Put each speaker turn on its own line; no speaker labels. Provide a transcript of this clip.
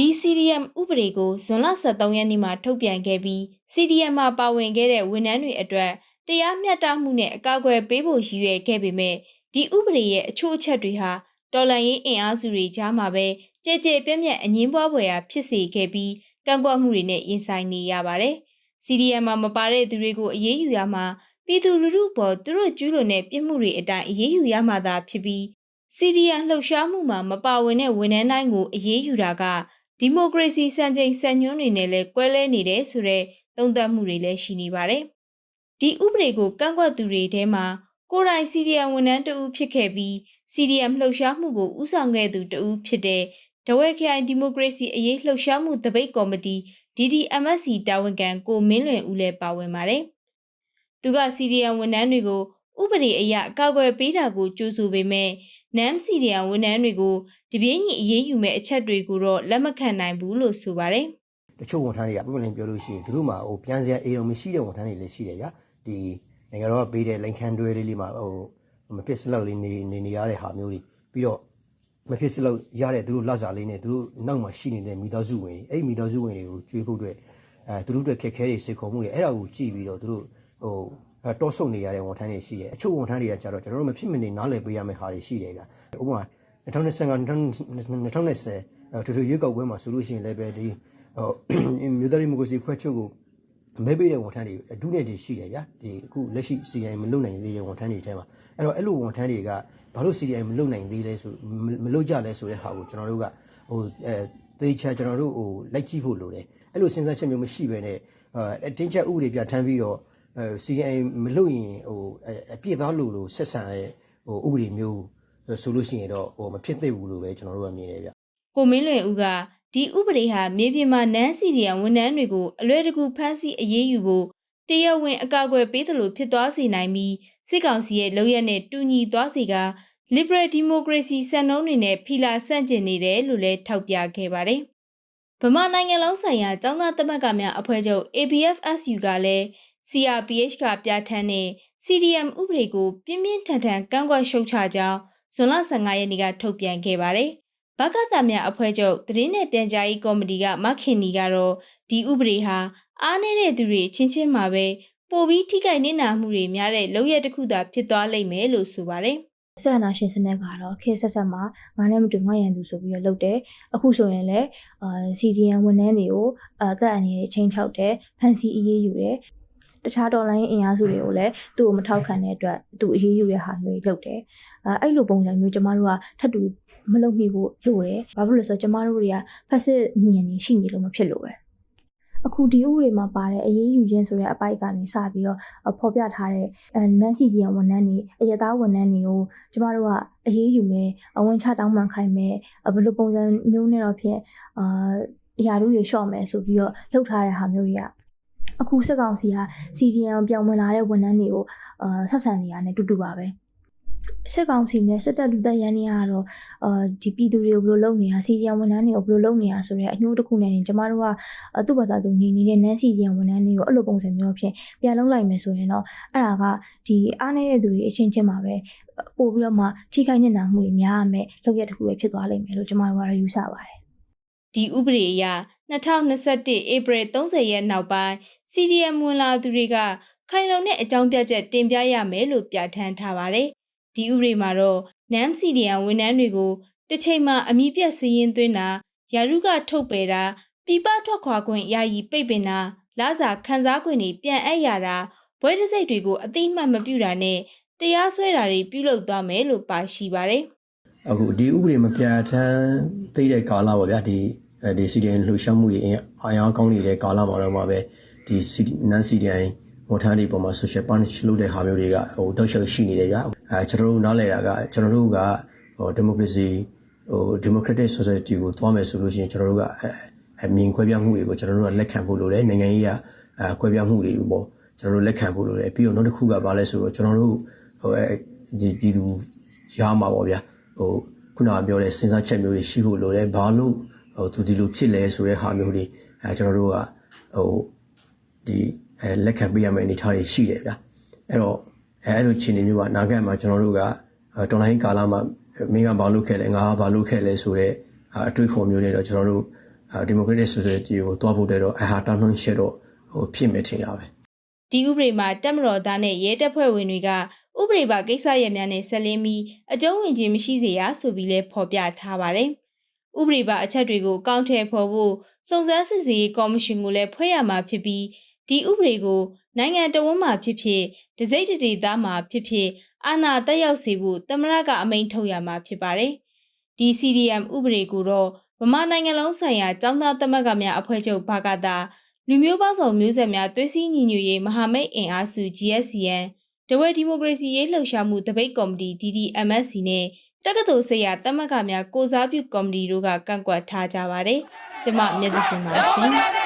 ဒီ CDM ဥပဒေကိုဇွန်လ23ရက်နေ့မှာထုတ်ပြန်ခဲ့ပြီး CDM မှာပါဝင်ခဲ့တဲ့ဝန်ထမ်းတွေအတွက်တရားမျှတမှုနဲ့အကာအကွယ်ပေးဖို့ရည်ရွယ်ခဲ့ပေမဲ့ဒီဥပဒေရဲ့အချို့အချက်တွေဟာတော်လှန်ရေးအင်အားစုတွေကြားမှာပဲကြဲကြဲပြန့်ပြန့်အငင်းပွားဖွယ်ရာဖြစ်စေခဲ့ပြီးကန့်ကွက်မှုတွေနဲ့ရင်ဆိုင်နေရပါတယ်။ CDM မှာမပါတဲ့သူတွေကိုအရေးယူရမှာပြည်သူလူထုပေါ်သူတို့ကျူးလွန်တဲ့ပြစ်မှုတွေအတိုင်းအရေးယူရမှာသာဖြစ်ပြီး CDM လှုပ်ရှားမှုမှာမပါဝင်တဲ့ဝန်ထမ်းတိုင်းကိုအရေးယူတာက ဒီမိုကရေစီစံချိန်စံညွှန်းတွေနဲ့လည်းကွဲလဲနေတယ်ဆိုတဲ့သုံးသပ်မှုတွေလည်းရှိနေပါတယ်။ဒီဥပဒေကိုကန့်ကွက်သူတွေထဲမှာကိုယ်တိုင် CDM ဝန်ထမ်းတဦးဖြစ်ခဲ့ပြီး CDM လှုပ်ရှားမှုကိုဦးဆောင်ခဲ့သူတဦးဖြစ်တဲ့ဒဝဲခိုင်ဒီမိုကရေစီအရေးလှုပ်ရှားမှုတပိတ်ကော်မတီ DDMSC တာဝန်ခံကိုမင်းလွင်ဦးလည်းပါဝင်ပါတယ်။သူက CDM ဝန်ထမ်းတွေကို ဥပဒေအရအကာအကွယ်ပေးတာကိုကြိုးဆိုပေမဲ့နမ်စီဒီယံဝန်ထမ်းတွေကိုတပြင်းညီအရေးယူမဲ့အချက်တွေကိုတော့လက်မခံနိုင်ဘူးလို့ဆိုပါတယ်
တချို့ဝန်ထမ်းတွေကပုံမှန်ပြောလို့ရှိရင်သူတို့မှာဟိုပြန်စရာအေးတော့မရှိတဲ့ဝန်ထမ်းတွေလည်းရှိတယ်ဗျာဒီနိုင်ငံတော်ကပေးတဲ့လိန်ခမ်းတွဲလေးလေးမှာဟိုမဖြစ်စလောက်လေးနေနေနေရတဲ့ဟာမျိုးတွေပြီးတော့မဖြစ်စလောက်ရတဲ့သူတို့လစာလေးနဲ့သူတို့နောက်မှာရှိနေတဲ့မိသားစုဝင်တွေအဲ့မိသားစုဝင်တွေကိုကျွေးဖို့အတွက်အဲသူတို့အတွက်ခက်ခဲတွေစိတ်ခေါ်မှုတွေအဲ့ဒါကိုကြည့်ပြီးတော့သူတို့ဟိုအဲ တောဆုတ်နေရတဲ့ဝန်ထမ်းတွေရှိတယ်အချို့ဝန်ထမ်းတွေကကြတော့ကျွန်တော်တို့မဖြစ်မနေနားလည်ပေးရမယ့်ဟာတွေရှိတယ်ဗျာဥပမာ2025 2020ထူထူရွေးကောက်ပွဲမှာဆိုလို့ရှိရင်လည်းပဲဒီဟိုမြို့သားဒီမိုကရေစီဖွဲ့ချုပ်ကိုမဲပေးတဲ့ဝန်ထမ်းတွေအဒုနဲ့တည်းရှိတယ်ဗျာဒီအခုလက်ရှိ CI မလုပ်နိုင်သေးတဲ့ဝန်ထမ်းတွေထဲမှာအဲ့တော့အဲ့လိုဝန်ထမ်းတွေကဘာလို့ CI မလုပ်နိုင်သေးလဲဆိုမလုပ်ကြလဲဆိုတဲ့ဟာကိုကျွန်တော်တို့ကဟိုအဲသေချာကျွန်တော်တို့ဟိုလိုက်ကြည့်ဖို့လိုတယ်အဲ့လိုစဉ်းစားချက်မျိုးမရှိဘဲနဲ့အဲတင်းချက်ဥပဒေပြဋ္ဌာန်းပြီးတော့ အဲ CI မလုပ်ရင်ဟိုအပြည့်သားလို့လို့ဆက်ဆံတဲ့ဟိုဥပဒေမျိုးဆိုလို့ရှိရင်တော့ဟိုမဖြစ်သင့်ဘူးလို့ပဲကျွန်တော်တို့ကမြင်တယ်ဗျ
ကိုမင်းလွင်ဦးကဒီဥပဒေဟာမြေပြင်မှာနန်းစီရီယံဝန်ထမ်းတွေကိုအလွယ်တကူဖမ်းဆီးအရေးယူဖို့တရားဝင်အကာအကွယ်ပေးသလိုဖြစ်သွားစေနိုင်ပြီးစစ်ကောင်စီရဲ့လုပ်ရက်နဲ့တူညီသွားစေက liberal democracy စံနှုန်းတွေနဲ့ဖီလာဆန့်ကျင်နေတယ်လို့လည်းထောက်ပြခဲ့ပါတယ်။ဗမာနိုင်ငံလုံးဆိုင်ရာចောင်းသားသမဂ္ဂများအဖွဲ့ချုပ် ABFSU ကလည်း CRPH ကပြဋ္ဌာန်းတဲ့ CDM ဥပဒေကိုပြင်းပြင်းထန်ထန်ကန့်ကွက်ရှုတ်ချကြောင်းဇွန်လ15ရက်နေ့ကထုတ်ပြန်ခဲ့ပါတယ်။ဘကသများအဖွဲ့ချုပ်သတင်းနဲ့ပြန်ကြားရေးကော်မတီကမခင်နီကတော့ဒီဥပဒေဟာအားနည်းတဲ့သူတွေချင်းချင်းမှာပဲပိုပြီးထိခိုက်နေနာမှုတွေများတဲ့လုပ်ရက်တစ်ခုသာဖြစ်သွားလိမ့်မယ်လို့ဆိုပါတယ်။
ဆန္ဒရှင်စနစ်ကတော့ခေတ်ဆက်ဆက်မှာငါနဲ့မတူငါရန်သူဆိုပြီးတော့လုပ်တယ်အခုဆိုရင်လည်းအာ CDN ဝန်ထမ်းတွေကိုအသက်အန္တရာယ်ချင်းချောက်တယ်ဖန်စီအရေးယူတယ် တခြားတော်လိုင်းအင်အားစုတွေကိုလည်းသူ့ကိုမထောက်ခံတဲ့အတွက်သူအရေးယူတဲ့ဟာမျိုးတွေလုပ်တယ်အဲအဲ့လိုပုံစံမျိုးကျမတို့ကထပ်တူမလုပ်မိဖို့လိုတယ်ဘာဖြစ်လို့လဲဆိုတော့ကျမတို့တွေကဖက်စစ်ညင်နေရှိနေလို့မဖြစ်လို့ပဲအခုဒီဥပဒေမှာပါတဲ့အရေးယူခြင်းဆိုတဲ့အပိုက်ကနေစပြီးတော့ဖော်ပြထားတဲ့အဲနန်စီဒီယန်ဝန်ထမ်းတွေအရသားဝန်ထမ်းတွေကိုကျမတို့ကအရေးယူမယ်အဝင်ချတောင်းပန်ခိုင်းမယ်ဘယ်လိုပုံစံမျိုးနဲ့တော့ဖြင့်အာအရာတို့တွေရှော့မယ်ဆိုပြီးတော့လှုပ်ထားတဲ့ဟာမျိုးတွေက အခုစစ်ကောင်စီက CDN ပြောင်းဝင်လာတဲ့ဝန်ထမ်းတွေကိုအာဆက်ဆံနေရတယ်တူတူပါပဲစစ်ကောင်စီနဲ့စစ်တပ်လူသက်ရန်နေရတော့အာဒီပြည်သူတွေကိုဘယ်လိုလုပ်နေတာစီရီယံဝန်ထမ်းတွေကိုဘယ်လိုလုပ်နေတာဆိုတော့အညှိုးတစ်ခုနဲ့ကျမတို့ကသူ့ဘာသာသူနေနေတဲ့နန်းစီရီယံဝန်ထမ်းတွေကိုအဲ့လိုပုံစံမျိုးဖြင့်ပြန်လုံးလိုက်မယ်ဆိုရင်တော့အဲ့ဒါကဒီအားနေတဲ့သူတွေအချင်းချင်းမှာပဲပို့ပြီးတော့မှထိခိုက်နေတာမှုတွေများရမယ်လုပ်ရတစ်ခုပဲဖြစ်သွားလိမ့်မယ်လို့ကျမတို့ကတော့ယူဆပါတယ်
ဒီဥပဒေအရ2021ဧပြီ30ရက်နောက်ပိုင်း CDM ဝင်လာသူတွေကခိုင်လုံတဲ့အကြောင်းပြချက်တင်ပြရမယ်လို့ပြဋ္ဌာန်းထားပါတယ်။ဒီဥပဒေမှာတော့ NAM CDM ဝန်ထမ်းတွေကိုတစ်ချိန်မှာအမိပြတ်စည်ရင်သွင်းတာယာရုကထုတ်ပယ်တာပြပထွက်ခွာခွင့်ယာယီပိတ်ပင်တာလစာခန်းစားခွင့်တွေပြန်အပ်ရတာဘွဲတစိတ်တွေကိုအတိအမှတ်မပြုတာနဲ့တရားစွဲတာတွေပြုလုပ်သွားမယ်လို့ပါရှိပါတယ်။
အခုဒီဥပဒေမပြဋ္ဌာန်းသိတဲ့ကာလပေါ့ဗျာဒီ အဲဒီ CDN လှူရှားမှုတွေအာရကောင်းနေတဲ့ကာလမှာတော့မှပဲဒီ non CDN ဝန်ထမ်းတွေပေါ်မှာ social punish လုပ်တဲ့ဟာမျိုးတွေကဟိုတောက်လျှောက်ရှိနေတယ်ဗျာအဲကျွန်တော်တို့နားလည်တာကကျွန်တော်တို့ကဟို democracy ဟို democratic society ကိုသွားမယ်ဆိုလို့ရှိရင်ကျွန်တော်တို့ကအမြင်ခွဲပြားမှုတွေကိုကျွန်တော်တို့ကလက်ခံဖို့လိုတယ်နိုင်ငံရေးကအဲခွဲပြားမှုတွေပေါ့ကျွန်တော်တို့လက်ခံဖို့လိုတယ်ပြီးတော့နောက်တစ်ခုကဘာလဲဆိုတော့ကျွန်တော်တို့ဟိုအဲဒီပြည်သူရားမှာပေါ့ဗျာဟိုခုနကပြောတဲ့စဉ်းစားချက်မျိုးတွေရှိဖို့လိုတယ်ဘာလို့ ဟိုသူဒီလိုဖြစ်လဲဆိုတဲ့ဟာမျိုးတွေအဲကျွန်တော်တို့ကဟိုဒီအဲလက်ခံပေးရမယ့်အနေအထားတွေရှိတယ်ဗျာအဲ့တော့အဲအဲ့လိုခြေနေမျိုးကအနာဂတ်မှာကျွန်တော်တို့ကတော်လိုင်းကာလမှာမင်းကဘာလုပ်ခဲ့လဲငါကဘာလုပ်ခဲ့လဲဆိုတော့အတွေးခေါ်မျိုးတွေတော့ကျွန်တော်တို့ဟ
ဒီမိုကရက်တစ်ဆိုရှယ်တီကိုတွားဖို့တဲ့တော့အဟာတာနှုံးရှက်တော့ဟိုဖြစ်မယ်ထင်ရပဲ
ဒီဥပဒေမှာတက်မတော်သားနဲ့ရဲတပ်ဖွဲ့ဝင်တွေကဥပဒေပါကိစ္စရပ်များနဲ့ဆက်လင်းပြီးအကျုံးဝင်ခြင်းမရှိစေရဆိုပြီးလဲဖော်ပြထားပါတယ်။ ဥပဒေပါအချက်တွေကိုကောင်းထည့်ဖော်ဖို့စုံစမ်းစစ်ဆေးရေးကော်မရှင်ကိုလည်းဖွဲ့ရမှာဖြစ်ပြီးဒီဥပဒေကိုနိုင်ငံတော်ဝန်မှဖြစ်ဖြစ်ဒစိမ့်တတိသားမှာဖြစ်ဖြစ်အာဏာတက်ရောက်စေဖို့တမရကအမိန့်ထုတ်ရမှာဖြစ်ပါတယ်။ဒီ CDM ဥပဒေကိုတော့ဗမာနိုင်ငံလုံးဆိုင်ရာចောင်းသားသမဂ္ဂများအဖွဲ့ချုပ်ဘာကတာလူမျိုးပေါင်းစုံမျိုးဆက်များသွေးစည်းညီညွတ်ရေးမဟာမိတ်အင်အားစု GSCN တဝဲဒီမိုကရေစီရေးလှုပ်ရှားမှုတပိတ်ကော်မတီ DDMSC နဲ့ တက္ကသိုလ်ဆေးရတမကများကိုစားပြုကော်မတီတို့ကကန့်ကွက်ထားကြပါတယ်။ကျမမျက်သစင်ပါရှင်။